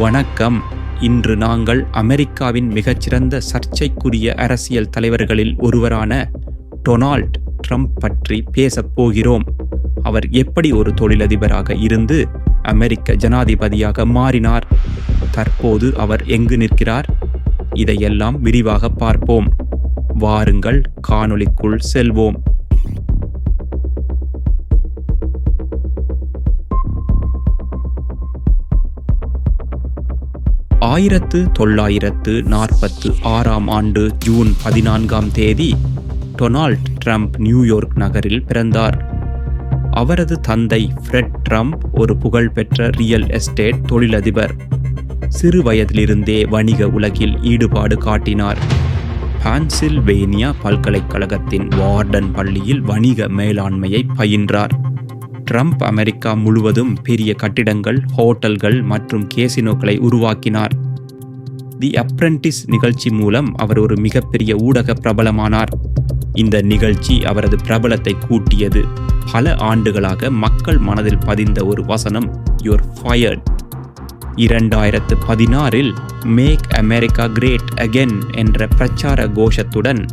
வணக்கம். இன்று நாங்கள் அமெரிக்காவின் மிகச்சிறந்த சர்ச்சைக்குரிய அரசியல் தலைவர்களில் ஒருவரான டொனால்ட் ட்ரம்ப் பற்றி பேசப் போகிறோம். அவர் எப்படி ஒரு தொழிலதிபராக இருந்து அமெரிக்க ஜனாதிபதியாக மாறினார்? தற்போது அவர் எங்கு நிற்கிறார்? இதையெல்லாம் விரிவாக பார்ப்போம். வாருங்கள் காணொளிக்குள் செல்வோம். ஆயிரத்து தொள்ளாயிரத்து நாற்பத்து ஆறாம் ஆண்டு ஜூன் பதினான்காம் தேதி டொனால்ட் ட்ரம்ப் நியூயார்க் நகரில் பிறந்தார். அவரது தந்தை ஃப்ரெட் ட்ரம்ப் ஒரு புகழ்பெற்ற ரியல் எஸ்டேட் தொழிலதிபர். சிறு வயதிலிருந்தே வணிக உலகில் ஈடுபாடு காட்டினார். பான்சில்வேனியா பல்கலைக்கழகத்தின் வார்டன் பள்ளியில் வணிக மேலாண்மையை பயின்றார். ட்ரம்ப் அமெரிக்கா முழுவதும் பெரிய கட்டிடங்கள் ஹோட்டல்கள் மற்றும் கேசினோக்களை உருவாக்கினார். தி அப்ரண்டிஸ் நிகழ்ச்சி மூலம் அவர் ஒரு மிகப்பெரிய ஊடக பிரபலமானார். இந்த நிகழ்ச்சி அவரது பிரபலத்தை கூட்டியது பல ஆண்டுகளாக மக்கள் மனதில் பதிந்த ஒரு வசனம் யுவர் ஃபயர்ட் இரண்டாயிரத்து பதினாறில் மேக் அமெரிக்கா கிரேட் அகென் என்ற பிரச்சார கோஷத்துடன்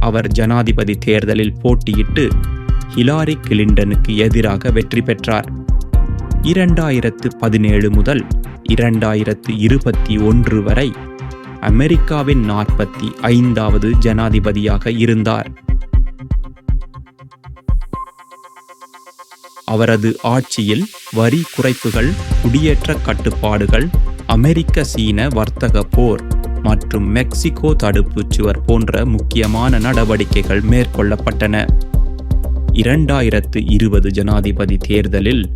அவர் ஜனாதிபதி தேர்தலில் போட்டியிட்டு ஹிலாரி கிளிண்டனுக்கு எதிராக வெற்றி பெற்றார். இரண்டாயிரத்து பதினேழு முதல் இரண்டாயிரத்து இருபத்தி ஒன்று வரை அமெரிக்காவின் நாற்பத்தி ஐந்தாவது ஜனாதிபதியாக இருந்தார். அவரது ஆட்சியில் வரி குறைப்புகள் குடியேற்ற கட்டுப்பாடுகள் அமெரிக்க சீன வர்த்தக போர் மற்றும் மெக்சிகோ தடுப்புச் சுவர் போன்ற முக்கியமான நடவடிக்கைகள் மேற்கொள்ளப்பட்டன. இரண்டாயிரத்து இருபது ஜனாதிபதி தேர்தலில்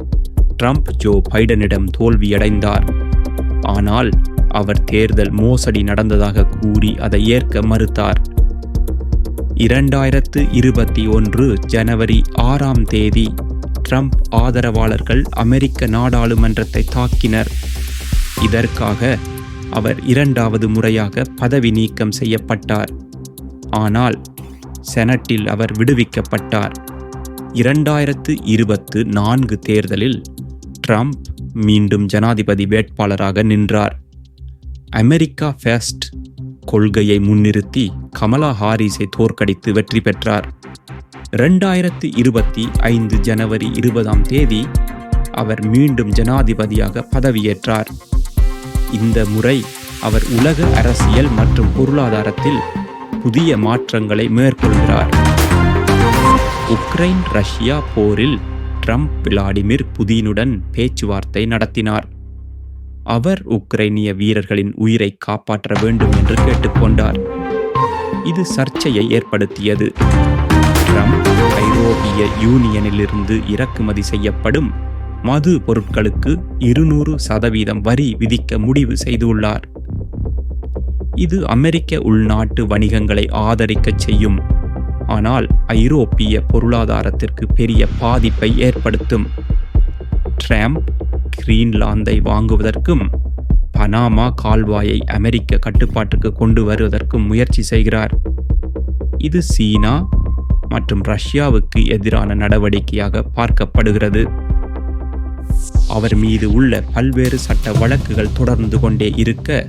ட்ரம்ப் ஜோ பைடனிடம் தோல்வியடைந்தார். ஆனால் அவர் தேர்தல் மோசடி நடந்ததாக கூறி அதை ஏற்க மறுத்தார். இரண்டாயிரத்து இருபத்தி ஒன்று ஜனவரி ஆறாம் தேதி ட்ரம்ப் ஆதரவாளர்கள் அமெரிக்க நாடாளுமன்றத்தை தாக்கினர். இதற்காக அவர் இரண்டாவது முறையாக பதவி நீக்கம் செய்யப்பட்டார். ஆனால் செனட்டில் அவர் விடுவிக்கப்பட்டார். இரண்டாயிரத்து இருபத்து நான்கு தேர்தலில் ட்ரம்ப் மீண்டும் ஜனாதிபதி வேட்பாளராக நின்றார். அமெரிக்கா ஃபெஸ்ட் கொள்கையை முன்னிறுத்தி கமலா ஹாரிஸை தோற்கடித்து வெற்றி பெற்றார். இரண்டாயிரத்து இருபத்தி ஐந்து ஜனவரி இருபதாம் தேதி அவர் மீண்டும் ஜனாதிபதியாக பதவியேற்றார். இந்த முறை அவர் உலக அரசியல் மற்றும் பொருளாதாரத்தில் புதிய மாற்றங்களை மேற்கொள்கிறார். உக்ரைன் ரஷ்யா போரில் ட்ரம்ப் விளாடிமிர் புதினுடன் பேச்சுவார்த்தை நடத்தினார். அவர் உக்ரைனிய வீரர்களின் உயிரை காப்பாற்ற வேண்டும் என்று கேட்டுக்கொண்டார். இது சர்ச்சையை ஏற்படுத்தியது. ட்ரம்ப் ஐரோப்பிய யூனியனிலிருந்து இறக்குமதி செய்யப்படும் மது பொருட்களுக்கு இருநூறு சதவீதம் வரி விதிக்க முடிவு செய்துள்ளார். இது அமெரிக்க உள்நாட்டு வணிகங்களை ஆதரிக்கச் செய்யும் ஆனால் ஐரோப்பிய பொருளாதாரத்திற்கு பெரிய பாதிப்பை ஏற்படுத்தும். ட்ரம்ப் கிரீன்லாந்தை வாங்குவதற்கும் பனாமா கால்வாயை அமெரிக்க கட்டுப்பாட்டுக்கு கொண்டு வருவதற்கும் முயற்சி செய்கிறார். இது சீனா மற்றும் ரஷ்யாவுக்கு எதிரான நடவடிக்கையாக பார்க்கப்படுகிறது. அவர் மீது உள்ள பல்வேறு சட்ட வழக்குகள் தொடர்ந்து கொண்டே இருக்க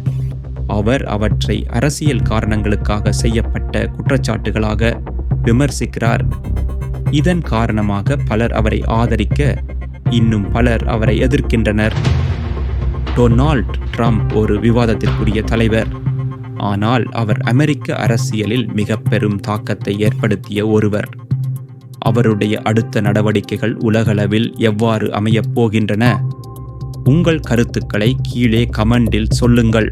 அவர் அவற்றை அரசியல் காரணங்களுக்காக செய்யப்பட்ட குற்றச்சாட்டுகளாக விமர்சிக்கிறார். இதன் காரணமாக பலர் அவரை ஆதரிக்க இன்னும் பலர் அவரை எதிர்க்கின்றனர். டொனால்ட் ட்ரம்ப் ஒரு விவாதத்திற்குரிய தலைவர். ஆனால் அவர் அமெரிக்க அரசியலில் மிக பெரும் தாக்கத்தை ஏற்படுத்திய ஒருவர். அவருடைய அடுத்த நடவடிக்கைகள் உலகளவில் எவ்வாறு அமையப் போகின்றன? உங்கள் கருத்துக்களை கீழே கமெண்டில் சொல்லுங்கள்.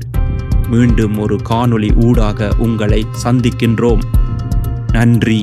மீண்டும் ஒரு காணொளி ஊடாக உங்களை சந்திக்கின்றோம். நன்றி.